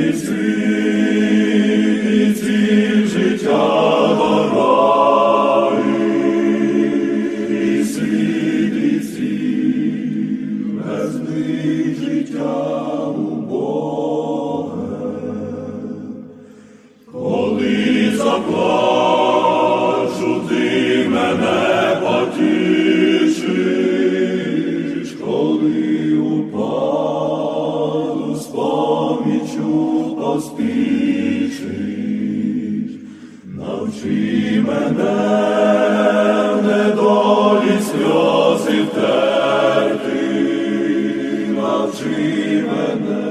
is сльози втерти, навчи мене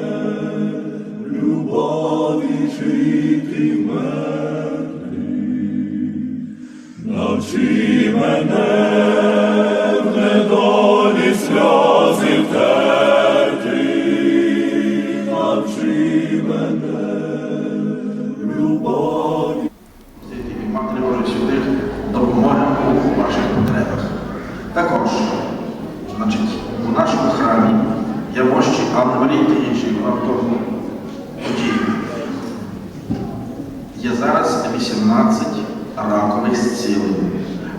любові жити мертві, навчи мене в недолі сльози втерти, навчи мене 16 ракових зцілень.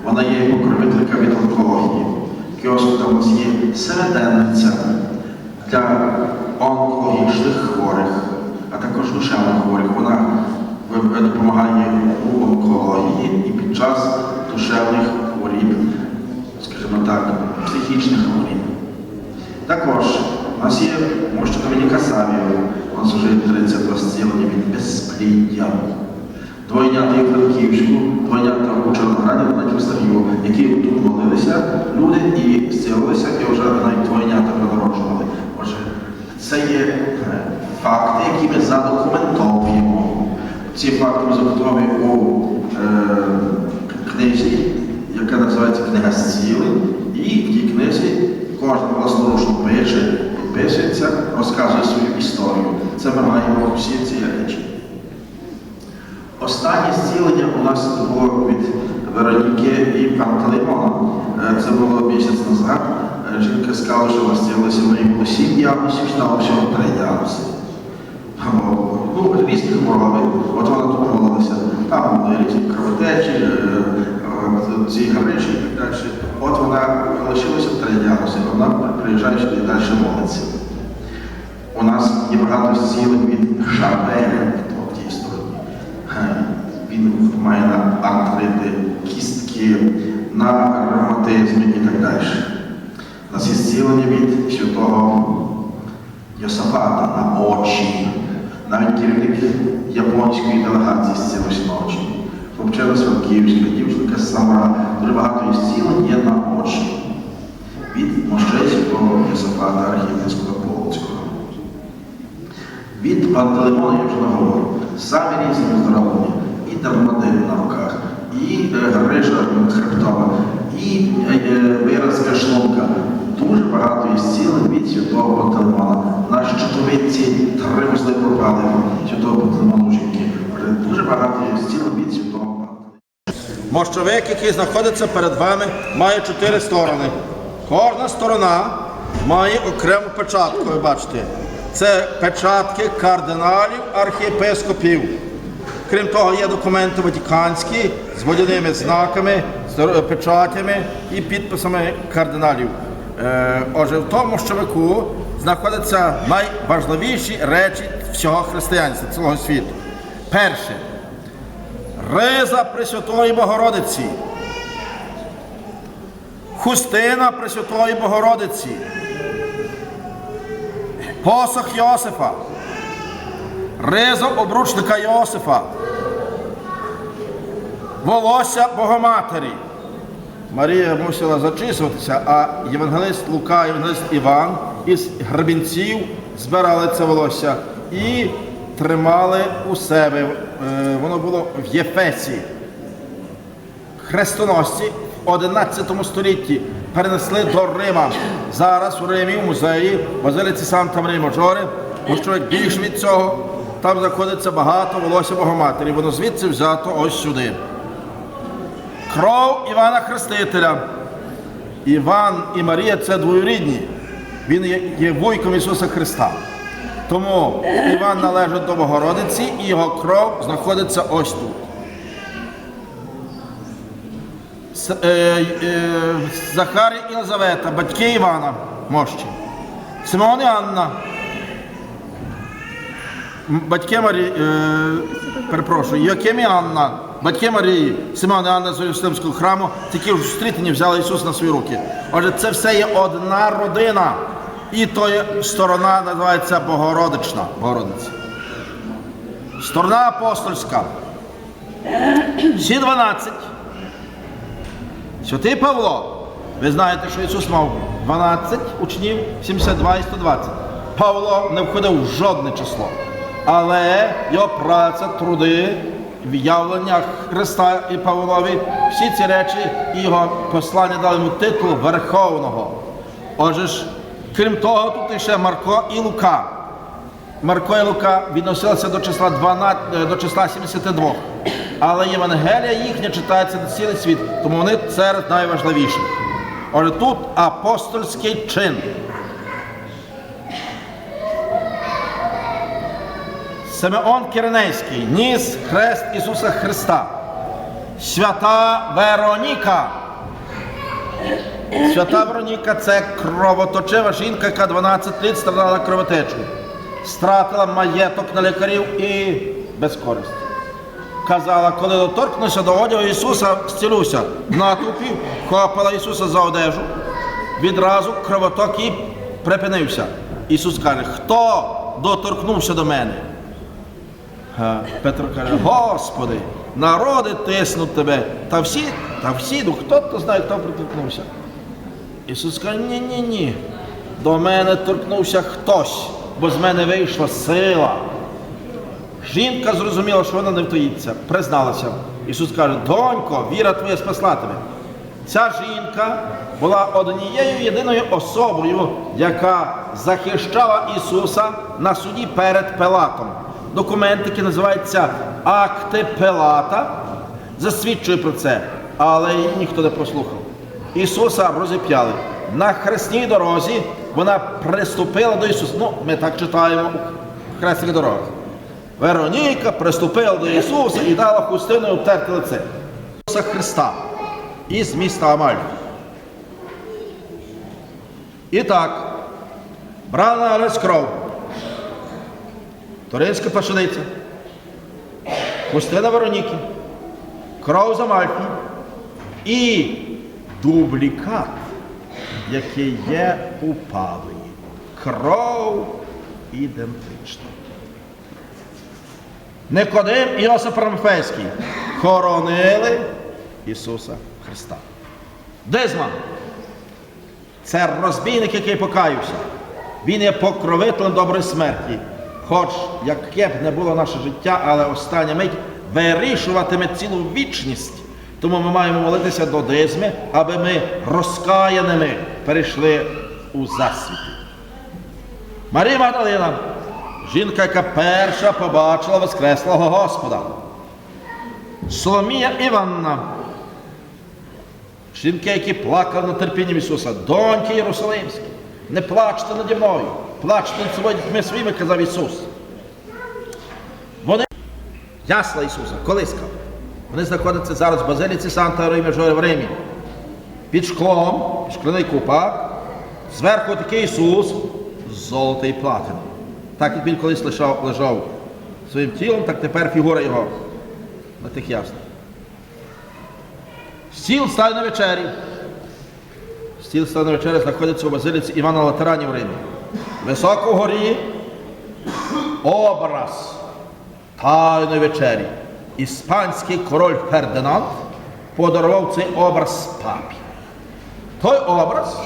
Вона є покровителька від онкології. Кіоск Томос є середенниця для онкологічних хворих, а також душевних хворих. Вона допомагає у онкології і під час душевних хворіб, скажімо так, психічних хворіб. Також у нас є мощна Домініка Савія, вона служить 30 розцілення від безпліддя. Двойнята і в Франківську, двойнята у Чорнограді, на Київстар'ю, які тут молилися, люди і зцілилися, і вже навіть двойнята народжували. Отже, це є е, факти, які ми задокументовуємо. Ці факти ми задокументовуємо у е, книзі, яка називається Книга зцілень, і в тій книзі кожен власноручно пише, підписується, розказує свою історію. Це ми маємо всі ці речі. Останнє зцілення у нас було від Вероніки і Пантелеймона. Е, Це було місяць назад. Е, Жінка сказала, що вона зцілилася, в неї було сім діагнозів, стало всього три діагнози. Ну, різні хвороби. От вона тут молилася. Там були різні кровотечі, е, е, ці грижі і так далі. От вона лишилася три діагнози. Вона приїжджає сюди далі молиться. У нас є багато зцілень від Шабеля, в тій стороні. Е, Він має на артрити, кістки, на ревматизми і так далі. У нас є зцілення від святого Йосафата на очі. Навіть керівник японської делегації зцілився на очі. Хлопчина з Франківська, дівчинка з Самара. Дуже багато зцілень є на очі. Від мощей святого Йосафата Архівницького Полоцького. Від Пантелеймона я вже не говорю. Самі різні оздоровлення. І дерматит на руках, і е, грижа хребтова, і е, е, виразка шлунка. Дуже багато є зцілень від святого Пантелеймона. Наші чотовиці три вузли пропали від святого Пантелеймона жінки. Дуже багато є зцілень від святого Пантелеймона. Мощовик, який знаходиться перед вами, має чотири сторони. Кожна сторона має окрему печатку, ви бачите. Це печатки кардиналів, архієпископів. Крім того, є документи ватиканські з водяними знаками, печатями і підписами кардиналів. Е, Отже, в тому мощовику знаходяться найважливіші речі всього християнства, цілого світу. Перше. Риза Пресвятої Богородиці. Хустина Пресвятої Богородиці. Посох Йосифа. Риза обручника Йосифа. Волосся Богоматері. Марія мусила зачисуватися, а євангелист Лука, євангелист Іван із гребінців збирали це волосся і тримали у себе. Е, Воно було в Єфесі. Хрестоносці в 11 столітті перенесли до Рима. Зараз у Римі, в музеї, базилиці Санта Марії Маджоре, що як більше від цього, там знаходиться багато волосся Богоматері. Воно звідси взято ось сюди. Кров Івана Хрестителя. Іван і Марія це двоюрідні. Він є, вуйком Ісуса Христа. Тому Іван належить до Богородиці і його кров знаходиться ось тут. Е, е, і Єлизавета, батьки Івана мощі. Симеон і Анна. Батьки Марії, е, перепрошую, Йоким і Анна, батьки Марії, Симеон і Анна з Єрусалимського храму, такі ж зустрітені взяли Ісус на свої руки. Отже, це все є одна родина. І то є сторона називається Богородична. Богородиця. Сторона апостольська. Всі 12. Святий Павло. Ви знаєте, що Ісус мав 12 учнів, 72 і 120. Павло не входив в жодне число. Але його праця, труди, в'явлення Христа і Павлові, всі ці речі його послання дали йому титул Верховного. Отже ж, крім того, тут ще Марко і Лука. Марко і Лука відносилися до числа 12, е, до числа 72. Але Євангелія їхня читається на цілий світ, тому вони серед найважливіших. Отже, тут апостольський чин. Симеон Киринейський ніс хрест Ісуса Христа. Свята Вероніка. Свята Вероніка це кровоточива жінка, яка 12 літ страдала кровотечею. Стратила маєток на лікарів і безкористь. Казала, коли доторкнуся до одягу Ісуса, зцілюся. Натовпів, хопила Ісуса за одежу. Відразу кровоток і припинився. Ісус каже, хто доторкнувся до мене? Га, Петро каже, Господи, народи тиснуть тебе. Та всі, та всі, ну хто то знає, хто приторкнувся. Ісус каже, ні, ні, ні. До мене торкнувся хтось, бо з мене вийшла сила. Жінка зрозуміла, що вона не втоїться, призналася. Ісус каже, донько, віра твоя спасла тебе. Ця жінка була однією єдиною особою, яка захищала Ісуса на суді перед Пилатом. Документ, який називається Акти Пилата, засвідчує про це, але її ніхто не послухав. Ісуса розіп'яли. На хресній дорозі вона приступила до Ісуса. Ну, ми так читаємо у хресних дорогах. Вероніка приступила до Ісуса і дала хустиною обтерти лице. Ісуса Христа із міста Амаль. І так, брала кров. Туринська пашениця, хустина Вероніки, кров з Амальфі і дублікат, який є у Павлії. Кров ідентична. Никодим і Рамфейський хоронили Ісуса Христа. Дизман це розбійник, який покаявся. Він є покровителем доброї смерті. Хоч яке б не було наше життя, але остання мить вирішуватиме цілу вічність. Тому ми маємо молитися до дизми, аби ми розкаяними перейшли у засвіти. Марія Магдалина, жінка, яка перша побачила Воскреслого Господа. Соломія Іванна, жінки, які плакали над терпінням Ісуса, доньки Єрусалимські, не плачте наді мною, плачте над собою дітьми своїми, казав Ісус. Вони ясла Ісуса, колиска. Вони знаходяться зараз в базиліці Санта Римі в Римі. Під шклом, шкляний купа, зверху такий Ісус з золота і платини. Так як він колись лежав, лежав своїм тілом, так тепер фігура його на тих яснах. Стіл став на вечері. Стіл став на вечері знаходиться у базиліці Івана Латерані в Римі. Високо вгорі образ тайної вечері. Іспанський король Фердинанд подарував цей образ папі. Той образ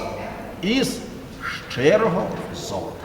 із щирого золота.